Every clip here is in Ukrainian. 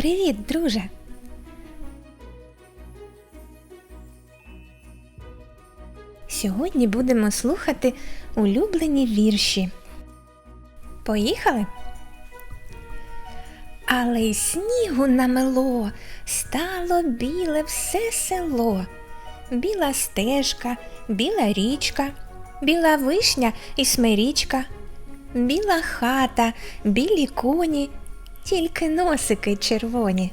Привіт, друже. Сьогодні будемо слухати улюблені вірші. Поїхали? Але й снігу намело, стало біле все село. Біла стежка, біла річка, біла вишня і смирічка, біла хата, білі коні, тільки носики червоні.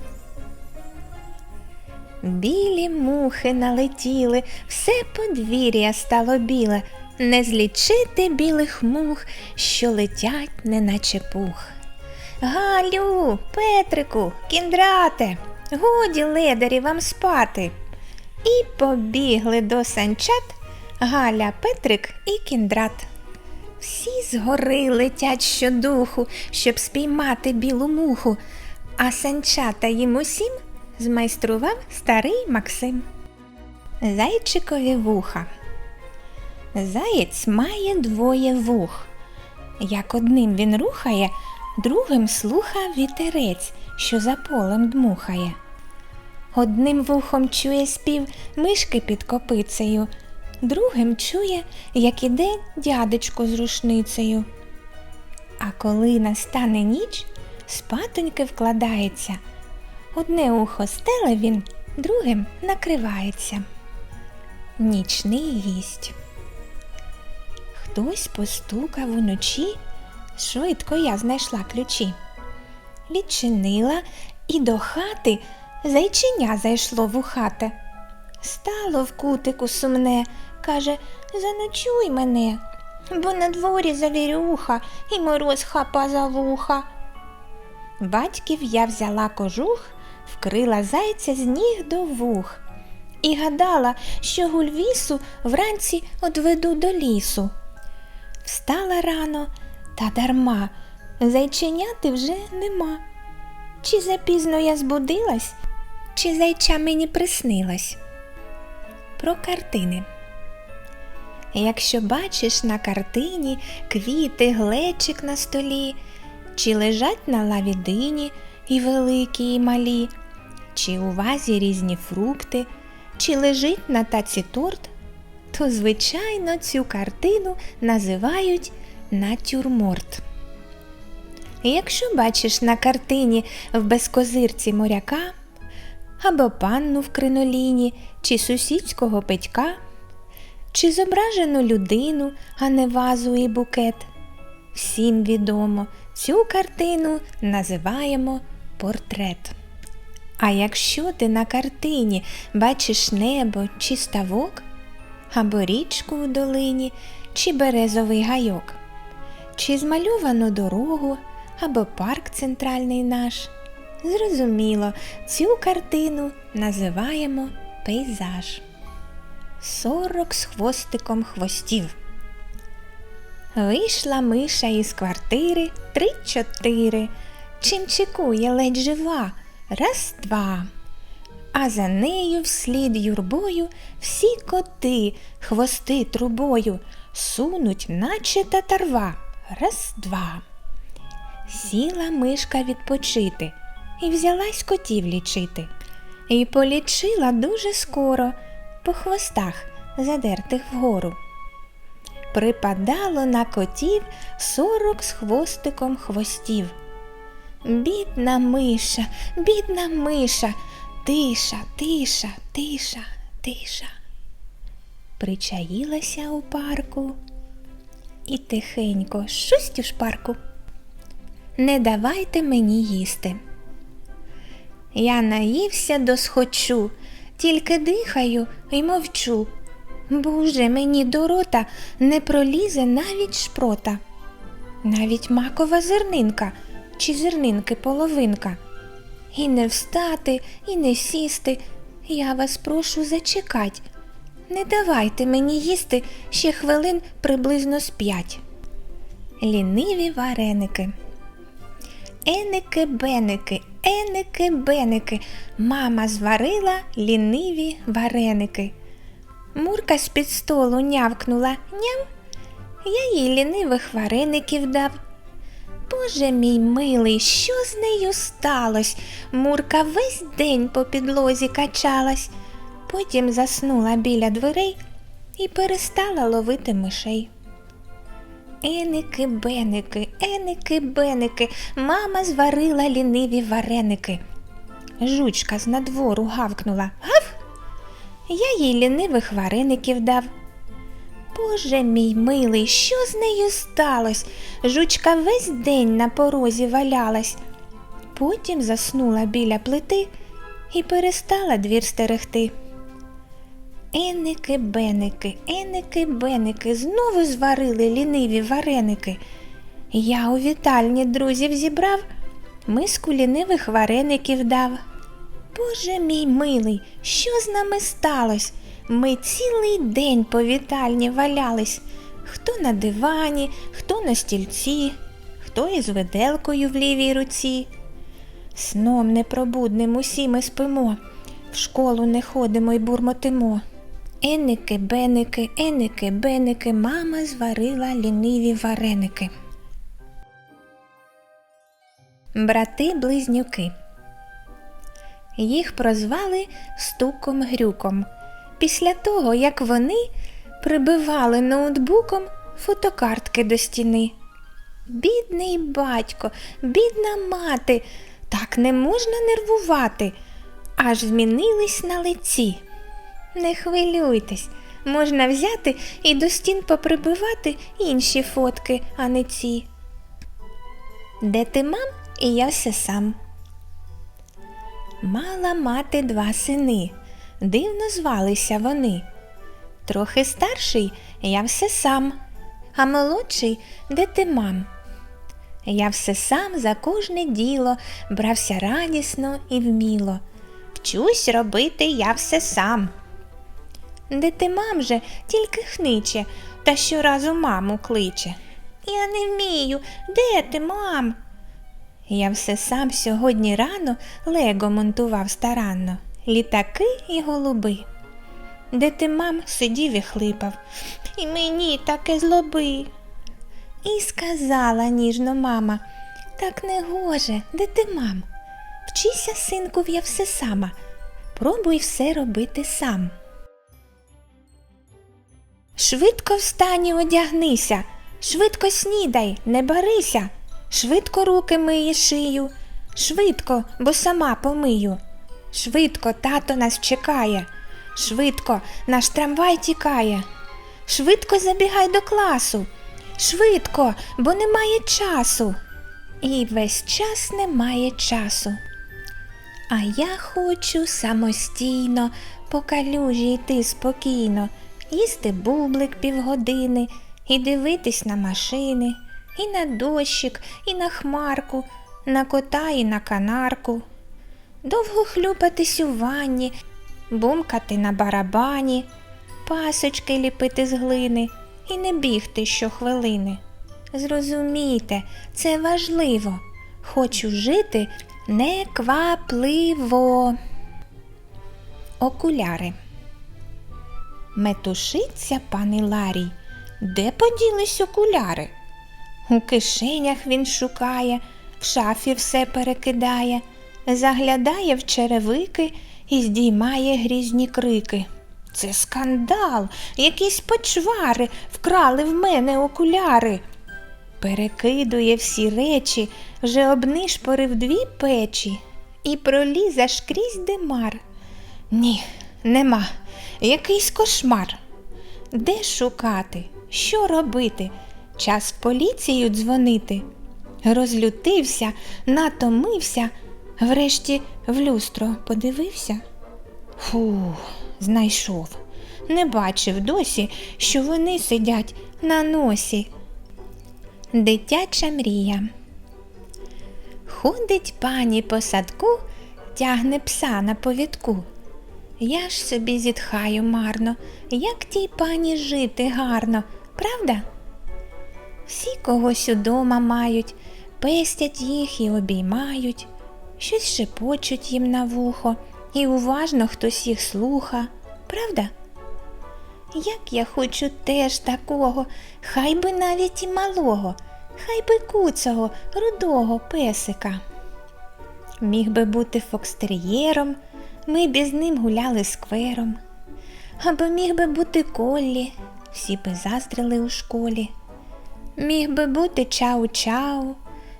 Білі мухи налетіли, все подвір'я стало біле, не злічити білих мух, що летять, неначе пух. Галю, Петрику, кіндрате, годі ледарі вам спати. І побігли до санчат Галя, Петрик і кіндрат. Всі згори летять щодуху, щоб спіймати білу муху, а санчата їм усім змайстрував старий Максим. Зайчикові вуха. Заєць має двоє вух. Як одним він рухає, другим слуха вітерець, що за полем дмухає. Одним вухом чує спів мишки під копицею, другим чує, як іде дядечко з рушницею. А коли настане ніч, спатоньки вкладається. Одне ухо стеле він, другим накривається. Нічний гість. Хтось постукав уночі, швидко я знайшла ключі. Відчинила і до хати зайчиня зайшло вухате. Стало в кутику сумне, каже, заночуй мене, бо на дворі завірюха і мороз хапа за вуха. Батьків я взяла кожух, вкрила зайця з ніг до вух і гадала, що гульвісу вранці одведу до лісу. Встала рано, та дарма, зайченяти вже нема. Чи запізно я збудилась, чи зайча мені приснилась? Про картини. Якщо бачиш на картині квіти, глечик на столі, чи лежать на лаві дині і великі, і малі, чи у вазі різні фрукти, чи лежить на таці торт, то, звичайно, цю картину називають натюрморт. Якщо бачиш на картині в безкозирці моряка, або панну в криноліні, чи сусідського петька, чи зображену людину, а не вазу і букет, всім відомо, цю картину називаємо портрет. А якщо ти на картині бачиш небо чи ставок, або річку у долині, чи березовий гайок, чи змальовану дорогу, або парк центральний наш, зрозуміло, цю картину називаємо пейзаж. Сорок з хвостиком хвостів. Вийшла миша із квартири три-чотири. Чим чекує ледь жива, раз два. А за нею вслід юрбою всі коти, хвости трубою, сунуть, наче татарва, раз два. Сіла мишка відпочити і взялась котів лічити. І полічила дуже скоро по хвостах, задертих вгору. Припадало на котів сорок з хвостиком хвостів. Бідна миша, бідна миша, тиша, тиша, тиша, тиша. Причаїлася у парку і тихенько шусть у шпарку. Не давайте мені їсти. Я наївся до схочу, тільки дихаю і мовчу. Боже, мені до рота не пролізе навіть шпрота, навіть макова зернинка чи зернинки половинка. І не встати, і не сісти. Я вас прошу зачекать. Не давайте мені їсти ще хвилин приблизно з п'ять. Ліниві вареники. Еники беники, еники беники, мама зварила ліниві вареники. Мурка з під столу нявкнула ням. Я їй лінивих вареників дав. Боже мій милий, що з нею сталось? Мурка весь день по підлозі качалась, потім заснула біля дверей і перестала ловити мишей. Еники, беники, еники, беники, мама зварила ліниві вареники. Жучка з надвору гавкнула Гав. Я їй лінивих вареників дав. Боже мій милий, що з нею сталось? Жучка весь день на порозі валялась. Потім заснула біля плити і перестала двір стерегти. Еники, беники, еники, беники, знову зварили ліниві вареники. Я у вітальні друзів зібрав, миску лінивих вареників дав. Боже мій милий, що з нами сталось? Ми цілий день по вітальні валялись. Хто на дивані, хто на стільці, хто із виделкою в лівій руці. Сном непробудним усі ми спимо, в школу не ходимо й бурмотимо. Еники, беники, еники, беники, мама зварила ліниві вареники. Брати близнюки. Їх прозвали стуком грюком після того, як вони прибивали ноутбуком фотокартки до стіни. Бідний батько, бідна мати, так не можна нервувати, аж змінились на лиці. Не хвилюйтесь, можна взяти і до стін поприбивати інші фотки, а не ці. Де ти мам, і я все сам. Мала мати два сини, дивно звалися вони. Трохи старший я все сам, а молодший де ти мам. Я все сам за кожне діло брався радісно і вміло. Вчусь робити я все сам. Де ти мам же тільки хниче та щоразу маму кличе. Я не вмію, де ти, мам? Я все сам сьогодні рано лего монтував старанно, літаки і голуби. Де ти, мам, сидів і хлипав, і мені таке злоби. І сказала ніжно мама, так не гоже, де ти, мам? Вчися, синку, я все сама, пробуй все робити сам. Швидко встань і одягнися, швидко снідай, не барися, швидко руки миє шию, швидко, бо сама помию. Швидко тато нас чекає, швидко наш трамвай тікає, швидко забігай до класу, швидко, бо немає часу. І весь час немає часу. А я хочу самостійно по калюжі йти спокійно, їсти бублик півгодини і дивитись на машини, і на дощик, і на хмарку, на кота і на канарку. Довго хлюпатись у ванні, бумкати на барабані, пасочки ліпити з глини і не бігти щохвилини. Зрозумійте, це важливо. Хочу жити неквапливо. Окуляри. Метушиться пан Іларій. Де поділись окуляри? У кишенях він шукає, в шафі все перекидає, заглядає в черевики і здіймає грізні крики. Це скандал, якісь почвари вкрали в мене окуляри. Перекидує всі речі, вже обнишпорив дві печі і проліз аж крізь димар. Ні, нема, якийсь кошмар. Де шукати? Що робити? Час в поліцію дзвонити. Розлютився, натомився, врешті в люстро подивився. Фу, знайшов. Не бачив досі, що вони сидять на носі. Дитяча мрія. Ходить пані по садку, тягне пса на повідку. Я ж собі зітхаю марно, як тій пані жити гарно, правда? Всі когось удома мають, пестять їх і обіймають, щось шепочуть їм на вухо, і уважно хтось їх слуха, правда? Як я хочу теж такого, хай би навіть і малого, хай би куцого, рудого песика. Міг би бути фокстер'єром, ми б із ним гуляли сквером. Або міг би бути Коллі, всі би заздрили у школі. Міг би бути чау-чау,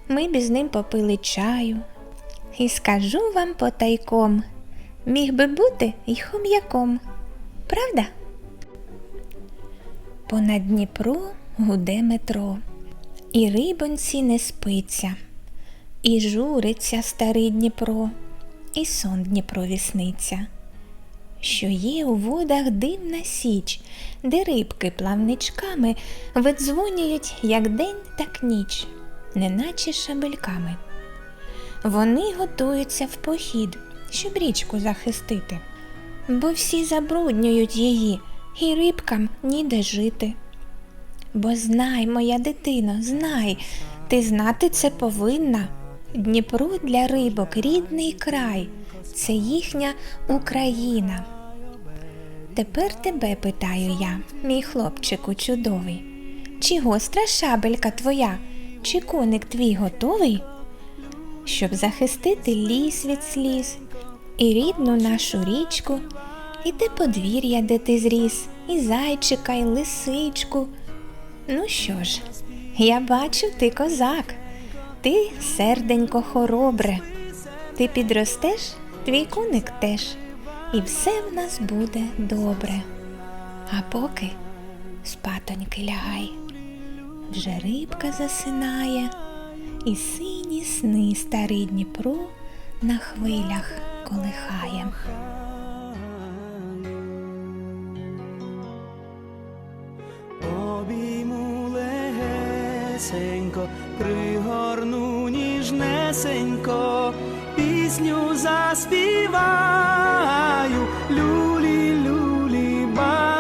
ми б із ним попили чаю. І скажу вам потайком, міг би бути й хом'яком. Правда? Понад Дніпро гуде метро, і рибонці не спиться, і журиться старий Дніпро, і сон Дніпрові сниться, що є у водах дивна січ, де рибки плавничками видзвонюють як день, так ніч, неначе шабельками. Вони готуються в похід, щоб річку захистити, бо всі забруднюють її, і рибкам ніде жити. Бо знай, моя дитино, знай, ти знати це повинна. Дніпро для рибок рідний край, це їхня Україна. Тепер тебе питаю я, мій хлопчику чудовий, чи гостра шабелька твоя, чи коник твій готовий? щоб захистити ліс від сліз, і рідну нашу річку, і те подвір'я, де ти зріс, і зайчика, і лисичку. Ну що ж, я бачу, ти козак, ти серденько хоробре, ти підростеш, твій коник теж, і все в нас буде добре. А поки спатоньки лягай, вже рибка засинає і сині сни старий Дніпро на хвилях колихає. тихенько, пригорну ніжнесенько, пісню заспіваю, люлі, люлі, ба.